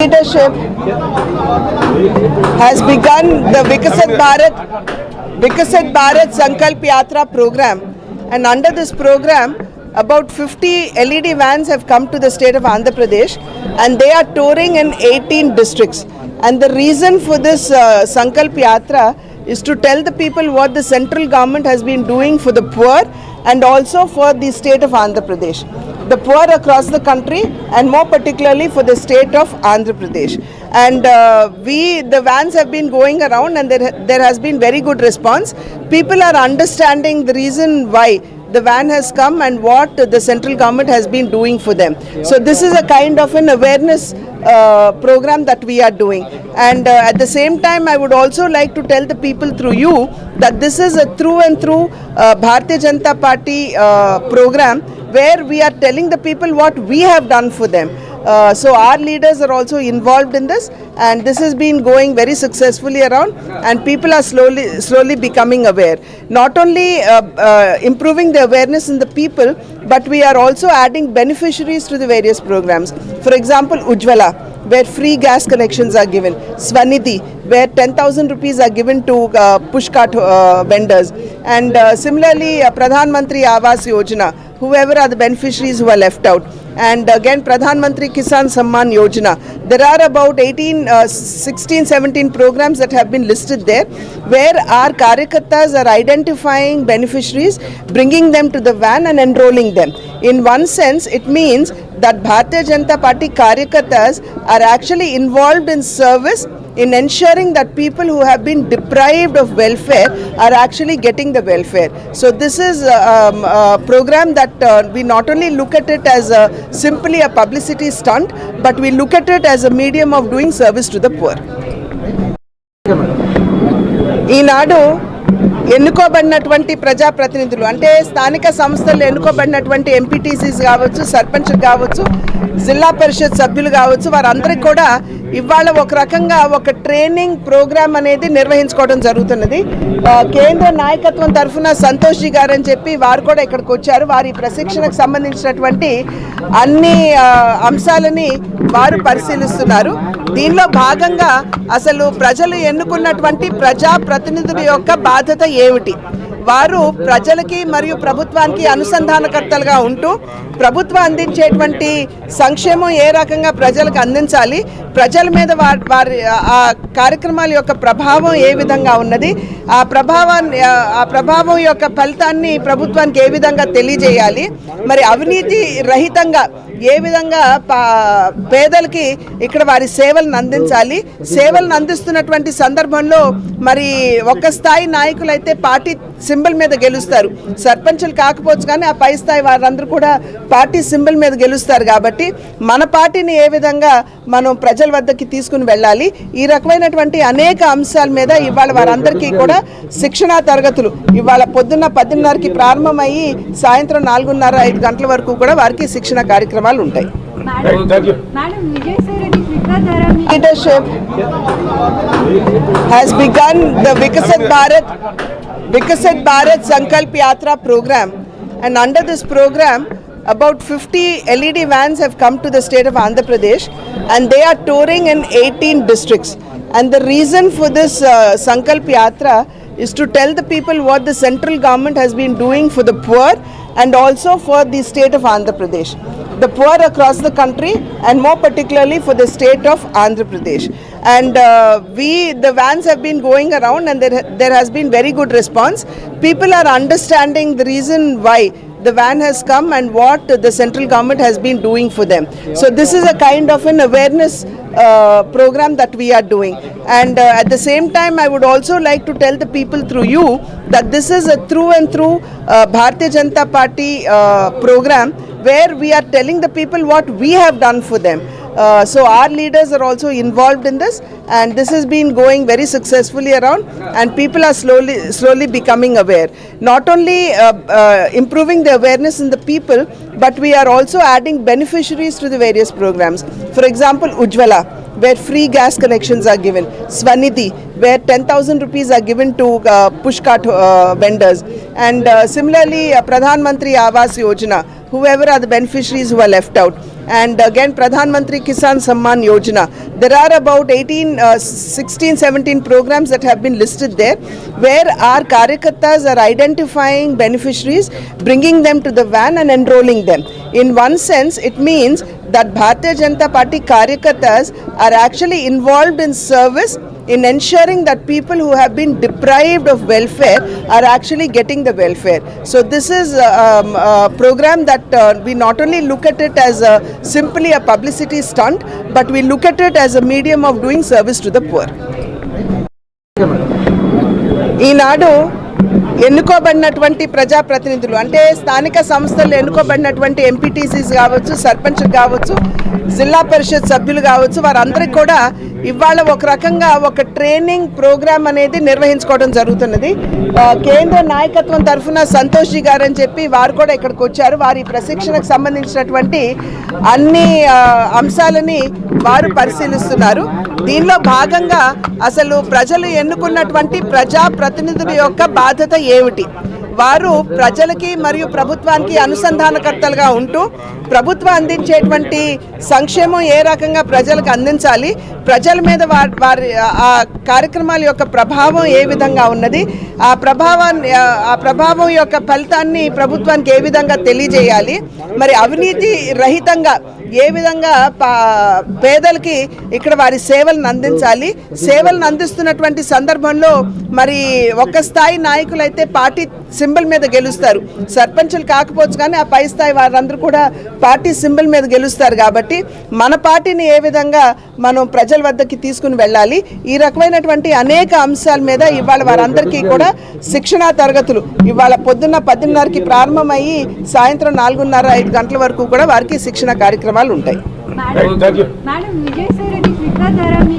leadership has begun the Vikasit Bharat Vikasit Bharat Sankalp Yatra program and under this program about 50 LED vans have come to the state of Andhra Pradesh and they are touring in 18 districts and the reason for this uh, Sankalp Yatra is to tell the people what the central government has been doing for the poor and also for the state of Andhra Pradesh. The poor across the country and more particularly for the state of Andhra Pradesh. And uh, we, the vans have been going around and there, there has been very good response. People are understanding the reason why the van has come and what the central government has been doing for them. So this is a kind of an awareness uh, program that we are doing. And uh, at the same time, I would also like to tell the people through you that this is a through and through uh, Bharatiya Janata Party uh, program where we are telling the people what we have done for them. Uh, so our leaders are also involved in this and this has been going very successfully around and people are slowly slowly becoming aware. Not only uh, uh, improving the awareness in the people but we are also adding beneficiaries to the various programs. For example ujjwala where free gas connections are given. Swanidhi where 10000 rupees are given to uh, pushcart uh, vendors. And uh, similarly uh, pradhan mantri awas yojana whoever are the beneficiaries who are left out and again pradhan mantri kisan samman yojana. There are about 18 uh, 16 17 programs that have been listed there where our karyakartas are identifying beneficiaries bringing them to the van and enrolling them. In one sense it means that bharatiya janata party karyakartas are actually involved in service in ensuring that people who have been deprived of welfare are actually getting the welfare. So this is a, um, a program that uh, we not only look at it as a, simply a publicity stunt, but we look at it as a medium of doing service to the poor. ఈనాడు ఎన్నుకోబడినటువంటి ప్రజాప్రతినిధులు అంటే స్థానిక సంస్థలు ఎన్నుకోబడినటువంటి MPTCs కావచ్చు సర్పంచ్ కావచ్చు జిల్లా పరిషత్ సభ్యులు కావచ్చు వారందరికీ కూడా ఇవాళ ఒక రకంగా ఒక ట్రైనింగ్ ప్రోగ్రామ్ అనేది నిర్వహించుకోవడం జరుగుతున్నది. కేంద్ర నాయకత్వం తరఫున సంతోష్ జీ గారు అని చెప్పి వారు కూడా ఇక్కడికి వచ్చారు. వారి ప్రశిక్షణకు సంబంధించినటువంటి అన్ని అంశాలని వారు పరిశీలిస్తున్నారు. దీనిలో భాగంగా అసలు ప్రజలు ఎన్నుకున్నటువంటి ప్రజా ప్రతినిధుల యొక్క బాధ్యత ఏమిటి? వారు ప్రజలకి మరియు ప్రభుత్వానికి అనుసంధానకర్తలుగా ఉంటూ ప్రభుత్వం అందించేటువంటి సంక్షేమం ఏ రకంగా ప్రజలకు అందించాలి? ప్రజల మీద వారి వారి ఆ కార్యక్రమాల యొక్క ప్రభావం ఏ విధంగా ఉన్నది? ఆ ప్రభావాన్ని ఆ- ప్రభావం యొక్క ఫలితాన్ని ప్రభుత్వానికి ఏ విధంగా తెలియజేయాలి? మరి అవినీతి రహితంగా ఏ విధంగా పా- పేదలకి ఇక్కడ వారి సేవలను అందించాలి? సేవలను అందిస్తున్నటువంటి సందర్భంలో మరి ఒక స్థాయి నాయకులు అయితే పార్టీ సింబల్ మీద గెలుస్తారు. సర్పంచులు కాకపోవచ్చు కానీ ఆ పై స్థాయి వారందరూ కూడా పార్టీ సింబల్ మీద గెలుస్తారు కాబట్టి మన పార్టీని ఏ విధంగా మనం ప్రజల వద్దకి తీసుకుని వెళ్ళాలి. ఈ రకమైనటువంటి అనేక అంశాల మీద ఇవాళ వారందరికీ కూడా శిక్షణా తరగతులు ఇవాళ పొద్దున్న పదిన్నరకి ప్రారంభమయ్యి సాయంత్రం నాలుగున్నర ఐదు గంటల వరకు కూడా వారికి శిక్షణ కార్యక్రమాలు ఉంటాయి. Leadership has begun the Vikasit Bharat Vikasit Bharat Sankalp Yatra program. And under this program about 50 LED vans have come to the state of Andhra Pradesh and they are touring in 18 districts and the reason for this uh, Sankalp Yatra is to tell the people what the central government has been doing for the poor and also for the state of Andhra Pradesh. The poor across the country and more particularly for the state of Andhra Pradesh. And uh, we, the vans have been going around and there, there has been very good response. People are understanding the reason why the van has come and what the central government has been doing for them. So this is a kind of an awareness uh, program that we are doing. And uh, at the same time, I would also like to tell the people through you that this is a through and through uh, Bharatiya Janata Party uh, program where we are telling the people what we have done for them. Uh, so our leaders are also involved in this and this has been going very successfully around and people are slowly slowly becoming aware. Not only uh, uh, improving the awareness in the people but we are also adding beneficiaries to the various programs. For example ujjwala where free gas connections are given. Swanidhi where 10000 rupees are given to uh, pushcart uh, vendors. And uh, similarly uh, pradhan mantri awas yojana whoever are the beneficiaries who are left out and again Pradhan Mantri Kisan Samman Yojana. There are about 18, uh, 16, 17 programs that have been listed there where our Karyakartas are identifying beneficiaries, bringing them to the van and enrolling them. In one sense, it means that Bharatiya Janata Party Karyakartas are actually involved in service in ensuring that people who have been deprived of welfare are actually getting the welfare. So this is a, um, a program that uh, we not only look at it as a, simply a publicity stunt, but we look at it as a medium of doing service to the poor. ఈనాడు ఎన్నుకోబడినటువంటి ప్రజాప్రతినిధులు అంటే స్థానిక సంస్థలు ఎన్నుకోబడినటువంటి MPTCs కావచ్చు సర్పంచ్ కావచ్చు జిల్లా పరిషత్ సభ్యులు కావచ్చు వారందరికీ కూడా ఇవాళ ఒక రకంగా ఒక ట్రైనింగ్ ప్రోగ్రామ్ అనేది నిర్వహించుకోవడం జరుగుతున్నది. కేంద్ర నాయకత్వం తరఫున సంతోష్ జీ గారు అని చెప్పి వారు కూడా ఇక్కడికి వచ్చారు. వారి ప్రశిక్షణకు సంబంధించినటువంటి అన్ని అంశాలని వారు పరిశీలిస్తున్నారు. దీనిలో భాగంగా అసలు ప్రజలు ఎన్నుకున్నటువంటి ప్రజా ప్రతినిధుల యొక్క బాధ్యత ఏమిటి? వారు ప్రజలకి మరియు ప్రభుత్వానికి అనుసంధానకర్తలుగా ఉంటూ ప్రభుత్వం అందించేటువంటి సంక్షేమం ఏ రకంగా ప్రజలకు అందించాలి ప్రజల మీద వారి వారి ఆ కార్యక్రమాల యొక్క ప్రభావం ఏ విధంగా ఉన్నది ఆ ప్రభావాన్ని ఆ- ఆ ప్రభావం యొక్క ఫలితాన్ని ప్రభుత్వానికి ఏ విధంగా తెలియజేయాలి మరి అవినీతి రహితంగా ఏ విధంగా పా- పేదలకి ఇక్కడ వారి సేవలను అందించాలి? సేవలను అందిస్తున్నటువంటి సందర్భంలో మరి ఒక్క స్థాయి నాయకులు అయితే పార్టీ సింబల్ మీద గెలుస్తారు. సర్పంచులు కాకపోవచ్చు కానీ ఆ పై స్థాయి వారందరూ కూడా పార్టీ సింబల్ మీద గెలుస్తారు కాబట్టి మన పార్టీని ఏ విధంగా మనం ప్రజల వద్దకి తీసుకుని వెళ్ళాలి? ఈ రకమైనటువంటి అనేక అంశాల మీద ఇవాళ వారందరికీ కూడా శిక్షణా తరగతులు ఇవాళ పొద్దున్న పద్దెనిమిదిన్నరకి ప్రారంభమయ్యి సాయంత్రం నాలుగున్నర ఐదు గంటల వరకు కూడా వారికి శిక్షణ కార్యక్రమాలు ఉంటాయి.